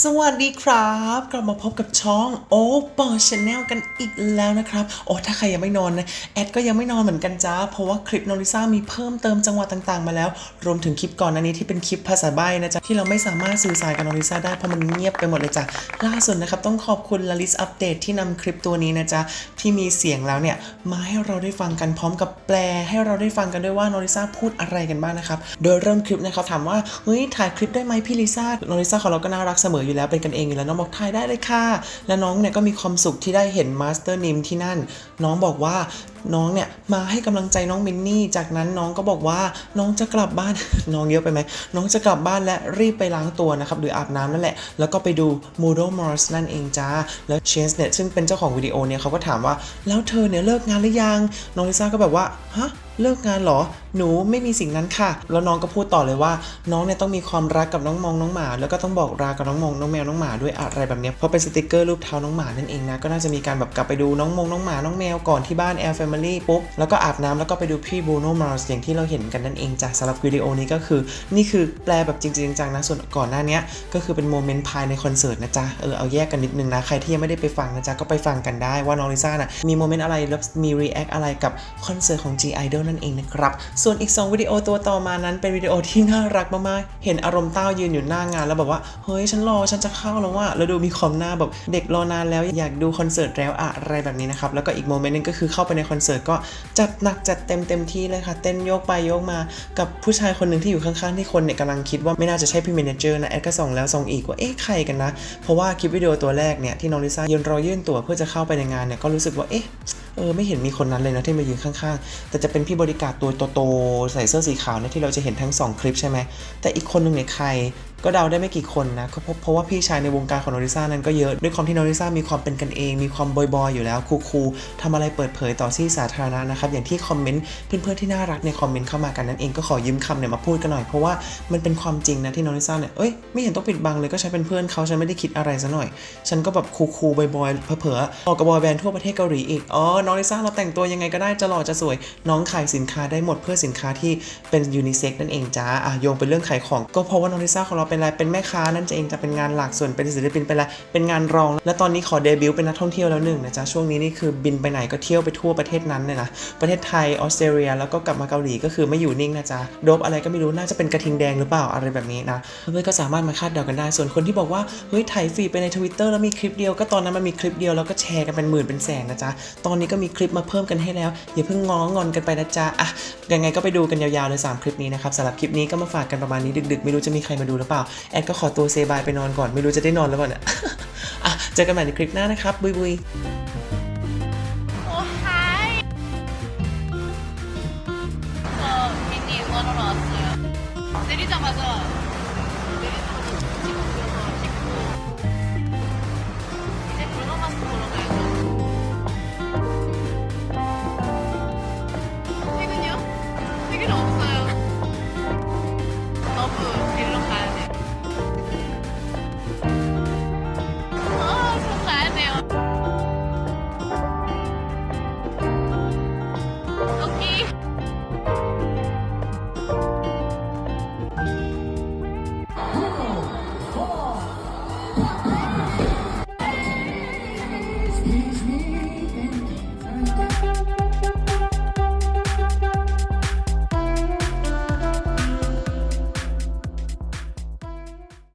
สวัสดีครับ กลับมาพบกับช่องโอปอชแนลกันอีกแล้วนะครับ โอ้ถ้าใครยังไม่นอนนะ แอดก็ยังไม่นอนเหมือนกันจ้า เพราะว่าคลิปโนริซ่ามีเพิ่มเติมจังหวะต่างๆ มาแล้ว รวมถึงคลิปก่อนหน้านี้ที่เป็นคลิปภาษาใบ้นะจ๊ะ ที่เราไม่สามารถสื่อสารกับโนริซ่าได้เพราะมันเงียบไปหมดเลยจ้ะล่าสุดนะครับ ต้องขอบคุณลลิสอัปเดตที่นำคลิปตัวนี้นะจ๊ะที่มีเสียงแล้วเนี่ยมาให้เราได้ฟังกันพร้อมกับแปล ให้เราได้ฟังกันด้วยว่าโนริซ่าพูดอะไรกันบ้างนะครับโดยเริ่มคลิปนะครับถามว่าเฮ้ยถ่ายคลิปได้ไหมพี่ลิซ่าโนริซ่าของเราก็น่ารักเสมออยู่แล้วเป็นกันเองอยู่แล้วน้องบอกถ่ายได้เลยค่ะ และน้องเนี่ยก็มีความสุขที่ได้เห็นมาสเตอร์นิมที่นั่น น้องบอกว่า น้องเนี่ยมาให้กำลังใจน้องมินนี่ จากนั้นน้องก็บอกว่าน้องจะกลับบ้าน น้องเยอะไปไหม น้องจะกลับบ้านและรีบไปล้างตัวนะครับ หรืออาบน้ำนั่นแหละ แล้วก็ไปดู m o d o Mars นั่นเองจ้า แล้วเชนส์เนี่ยซึ่งเป็นเจ้าของวิดีโอเนี่ยเขาก็ถามว่า แล้วเธอเนี่ยเลิกงานหรือยัง น้องลิซ่าก็แบบว่า ฮะเลิกงานเหรอ หนูไม่มีสิ่งนั้นค่ะ แล้วน้องก็พูดต่อเลยว่า น้องเนี่ยต้องมีความรักกับน้องมองน้องหมา แล้วก็ต้องบอกรากับน้องมองน้องแมวน้องหมาด้วยอะไรแบบเนี้ยเพราะเป็นสติกเกอร์รูปเท้าน้องหมานั่นเองนะ ก็น่าจะมีการแบบกลับไปดูน้องมงน้องหมาน้องแมวก่อนที่บ้าน Air Family ปุ๊บ แล้วก็อาบน้ำแล้วก็ไปดูพี่ Bruno Mars อย่างที่เราเห็นกันนั่นเองจ้ะสำหรับวิดีโอนี้ก็คือ นี่คือแปลแบบจริงจังนะ ส่วนก่อนหน้านี้ก็คือเป็นโมเมนต์ภายในคอนเสิร์ตนะจ๊ะ เออเอาแยกกันนิดนึงนะ ใครที่ยังไม่ได้ไปฟังนะจ๊ะ ก็ไปฟังกันได้ว่าน้องลิซ่าน่ะมีโมเมนต์อะไรแล้วมีรีแอคอะไรกับคอนเสิร์ตของ G Idol นั่นเองนะครับส่วนอีก 2 วิดีโอตัวต่อมานั้นเป็นวิดีโอที่น่ารักมากๆเห็นอารมณ์เต้ายืนอยู่หน้างานแล้วแบบว่าเฮ้ยฉันรอฉันจะเข้าแล้วว่าแล้วดูมีความหน้าแบบเด็กรอนานแล้วอยากดูคอนเสิร์ตแล้วอะไรแบบนี้นะครับแล้วก็อีกโมเมนต์นึงก็คือเข้าไปในคอนเสิร์ตก็จัดหนักจัดเต็มเต็มที่เลยค่ะ เต้นโยกไปโยกมากับผู้ชายคนหนึ่งที่อยู่ข้างๆ ที่คนเนี่ยกำลังคิดว่าไม่น่าจะใช่พี่เมนเจอร์นะแอดก็ส่องแล้วส่องอีกว่าเอ๊ะใครกันนะ เพราะว่าคลิปวิดีโอตัวแรกเนี่ยที่น้องลิซ่ายืนรอยื่นตั๋วเพื่อจะเข้าไปในงานเนี่ยก็รู้สึกว่าเอ๊ะเออไม่เห็นมีคนนั้นเลยนะที่มายืนข้างๆ แต่จะเป็นพี่บริการตัวโตๆใส่เสื้อสีขาวเนี่ยที่เราจะเห็นทั้ง 2 คลิปใช่ไหม แต่อีกคนหนึ่งเนี่ยใครก็เดาได้ไม่กี่คนนะเพราะเพราะว่าพี่ชายในวงการของโนริซ่านั้นก็เยอะด้วยความที่โนริซ่ามีความเป็นกันเอง มีความบอยๆ อยู่แล้วคูลๆทำอะไรเปิดเผยต่อที่สาธารณะนะครับ อย่างที่คอมเมนต์เพื่อนๆที่น่ารักเนี่ยคอมเมนต์เข้ามากันนั่นเองก็ขอยืมคำเนี่ยมาพูดกันหน่อยเพราะว่ามันเป็นความจริงนะที่โนริซ่าเนี่ยเอ้ยไม่เห็นต้องปิดบังเลยก็ฉันเป็นเพื่อนเขาฉันไม่ได้คิดอะไรซะหน่อย ฉันก็แบบคูลๆบอยๆเผลอๆออกกับบอยแบนด์ทั่วประเทศเกาหลีอีกอ๋อน้องลิซ่าเราแต่งตัวยังไงก็ได้จะหล่อจะสวย น้องขายสินค้าได้หมดเพื่อสินค้าที่เป็นยูนิเซ็กนั่นเองจ้าอะโยงเป็นเรื่องขายของ ก็เพราะว่าน้องลิซ่าของเราเป็นอะไรเป็นแม่ค้านั่นเองจะเป็นงานหลักส่วนเป็นศิลปินเป็นอะไรเป็นงานรอง และตอนนี้ขอเดบิวต์เป็นนักท่องเที่ยวแล้วหนึ่งนะจ๊ะช่วงนี้นี่คือบินไปไหนก็เที่ยวไปทั่วประเทศนั้นเลยนะประเทศไทยออสเตรเลียแล้วก็กลับมาเกาหลีก็คือไม่อยู่นิ่งนะจ๊ะโดบอะไรก็ไม่รู้น่าจะเป็นกระทิงแดงหรือเปล่าอะไรแบบนี้นะเพื่อนๆก็สามารถมาคาดเดากันได้ ส่วนคนที่บอกว่าเฮ้ยถ่ายฟีไปในทวิตเตอร์แล้วมีคลิปเดียวก็ตอนนั้นมันมีคลิปเดียวแล้วก็แชร์กันเป็นหมื่นเป็นแสนนะจ๊ะตอนนี้ก็มีคลิปมาเพิ่มกันให้แล้ว อย่าเพิ่งง้องอนกันไปนะจ๊ะอะยังไงก็ไปดูกันยาวๆเลย 3 คลิปนี้นะครับสำหรับคลิปนี้ก็มาฝากกันประมาณนี้ดึกๆ ไม่รู้จะมีใครมาดูหรือเปล่า แอดก็ขอตัวเซบายไปนอนก่อนไม่รู้จะได้นอนหรือเปล่าเนี่ยอะเจอกันใหม่ในคลิปหน้านะครับบุยบุย내리자마자